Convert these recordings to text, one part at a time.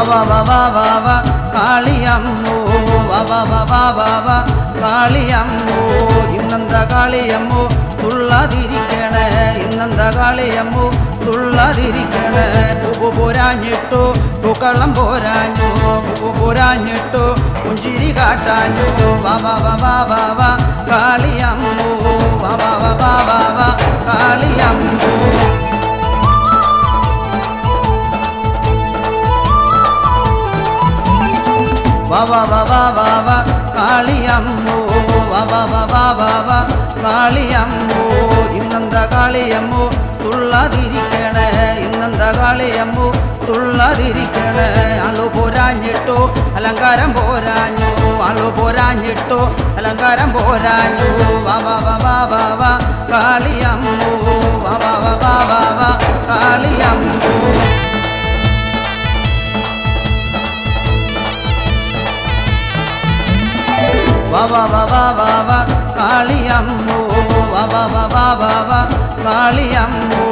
വവ കാളിയമ്മോ വവ വവ കാളിയമ്മോ ഇന്നെന്ത കാളിയമ്മോ തുള്ളതിരിക്കണേ ഇന്നെന്ത കാളിയമ്മോ തുള്ളതിരിക്കണേ പൂവ് പോരാഞ്ഞിട്ടു പൂക്കളം പോരാഞ്ഞു പൂവ് പോരാഞ്ഞിട്ടു പുഞ്ചിരി കാട്ടാഞ്ഞു വവ വവ കാളിയമ്മോ വവ വവ കാളിയമ്മോ കാളിയമ്മോ കാളിയമ്മോ ഇന്നെന്ത കാളിയമ്മോ തുള്ളാതിരിക്കണേ ഇന്നെന്ത കാളിയമ്മോ തുള്ളാതിരിക്കണേ അളു പോരാഞ്ഞിട്ടോ അലങ്കാരം പോരാഞ്ഞു അളു പോരാഞ്ഞിട്ടോ അലങ്കാരം പോരാഞ്ഞു വാ കാളിയമ്മോ വാ വവ കാളിയമ്മോ കാളിയമ്മോ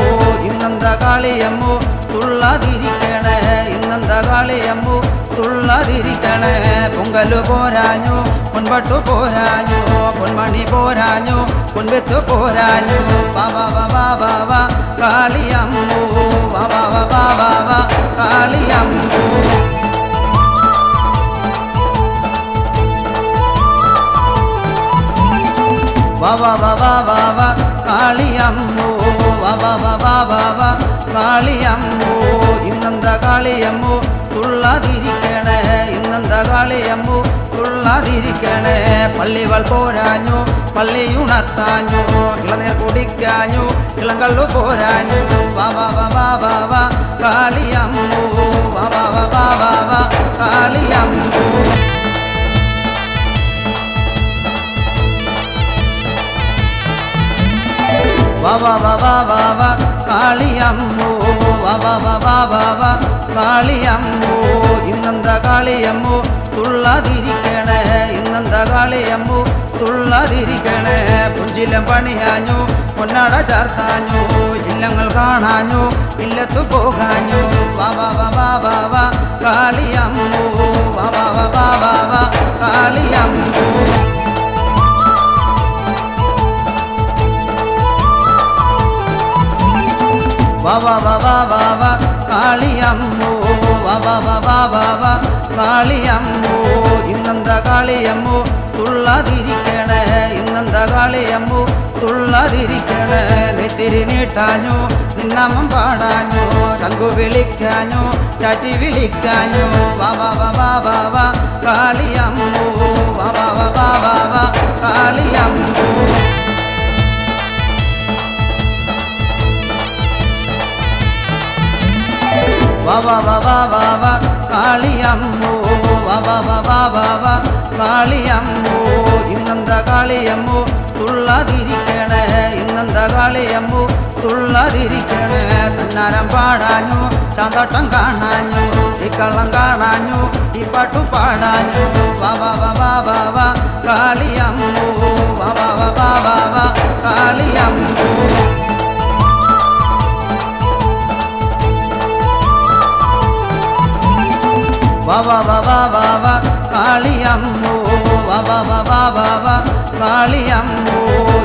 ഇന്നെന്ത കാളിയമ്മോ തുള്ളാതിരിക്കണേ ഇന്നെന്ത കാളിയമ്മോ തുള്ളാതിരിക്കണേ പൊങ്കൽ പോരാഞ്ഞു പൊൻപട്ടു പോരാഞ്ഞു പൊന്മണി പോരാഞ്ഞു പൊൻവെത്തു പോരാഞ്ഞു വാ കാളിയമ്മോ വാ കാളിയമ്മോ കാളിയമ്മോ ഇന്നെന്ത കാളിയമ്മോ തുള്ളാതിരിക്കണേ ഇന്നെന്ത കാളിയമ്മോ തുള്ളാതിരിക്കണേ പള്ളിവൾ പോരാഞ്ഞു പള്ളിയുണർത്താഞ്ഞു ഇളനീർ കുടിക്കാഞ്ഞു ഇളങ്കള്ളു പോരാഞ്ഞു കാളിയമ്മോ കാളിയമ്മോ കാളിയമ്മോ കാളിയമ്മോ ഇന്നെന്ത കാളിയമ്മോ തുള്ളാതിരിക്കണേ ഇന്നെന്ത കാളിയമ്മോ തുള്ളാതിരിക്കണേ പുഞ്ചിലം പണിയാഞ്ഞു പൊന്നാട ചേർത്താഞ്ഞു ഇല്ലങ്ങൾ കാണാഞ്ഞു ഇല്ലത്തു പോകാഞ്ഞു വാ വാ വാ വാ കാളിയമ്മോ വവ കാളിയമ്മോ വവ വവ കാളിയമ്മോ ഇന്നെന്ത കാളിയമ്മോ തുള്ളാതിരിക്കണേ ഇന്നെന്ത കാളിയമ്മോ തുള്ളാതിരിക്കണേ നെത്തിരി നീട്ടാഞ്ഞു നമം പാടാഞ്ഞു ശംഖു വിളിക്കാഞ്ഞു ചാറ്റി വിളിക്കാഞ്ഞു വാ വവ വവ കാളിയമ്മോ വവ വവ കാളിയമ്മോ കാളിയമ്മോ ഇന്നെന്ത കാളിയമ്മോ? തുള്ളാതിരിക്കണേ ഇന്നെന്ത കാളിയമ്മോ? തുള്ളാതിരിക്കണേ തന്നാരം പാടാഞ്ഞു? ചാന്തോട്ടം കാണാഞ്ഞു? ഈ കള്ളം കാണാഞ്ഞു? ഈ പാട്ടു പാടാഞ്ഞു? വാ വാ വാ. കാളിയമ്മോ വവ കാളിയമ്മോ വവ വവ കാളിയമ്മോ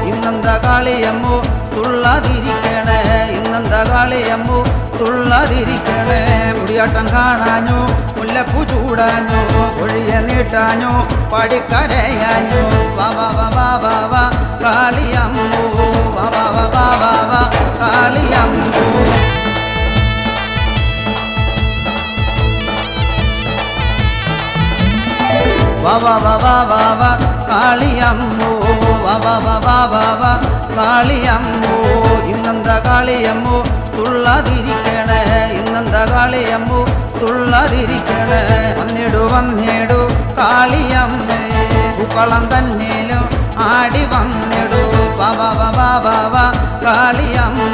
ഇന്നെന്ത കാളിയമ്മോ തുള്ളാതിരിക്കണേ ഇന്നെന്ത കാളിയമ്മോ തുള്ളാതിരിക്കണേ മുടിയാട്ടം കാണാഞ്ഞു മുല്ലപ്പൂ ചൂടാഞ്ഞു ഒഴിയ നീട്ടാഞ്ഞു പാടിക്കരയാഞ്ഞു വാ വവ കാളിയമ്മോ വവ കാളിയമ്മോ വവ വവ കാളിയമ്മോ ഇന്നെന്ത കാളിയമ്മോ തുള്ളാതിരിക്കണേ ഇന്നെന്ത കാളിയമ്മോ തുള്ളാതിരിക്കണേ വന്നിടു വന്നിടു കാളിയമ്മേ പൂക്കളം തന്നേലും ആടി വന്നിടു വവ വവ കാളിയമ്മോ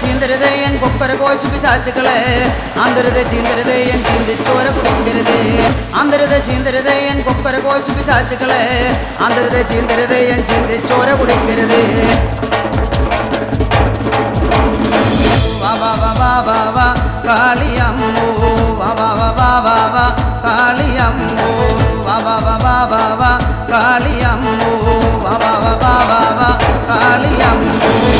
ചീന്തരുത് എൻ കൊപ്പര പോശിപ്പ് ചാച്ചുക്കള് അന്തരുത് ചീന്തരുത് എൻ ചിന്തിച്ചോര കുടിക്കരുത് അന്തരുത് ചീന്തരുത് എൻ കൊപ്പര പോശിപ്പ് ചാച്ചുക്കള് അന്തരുത് ചീന്തരുത് എൻ ചിന്തിച്ചോര കുടിക്കരുത് കാളിയമ്മോ കാളിയമ്മോ കാളിയമ്മോ കാളിയമ്മോ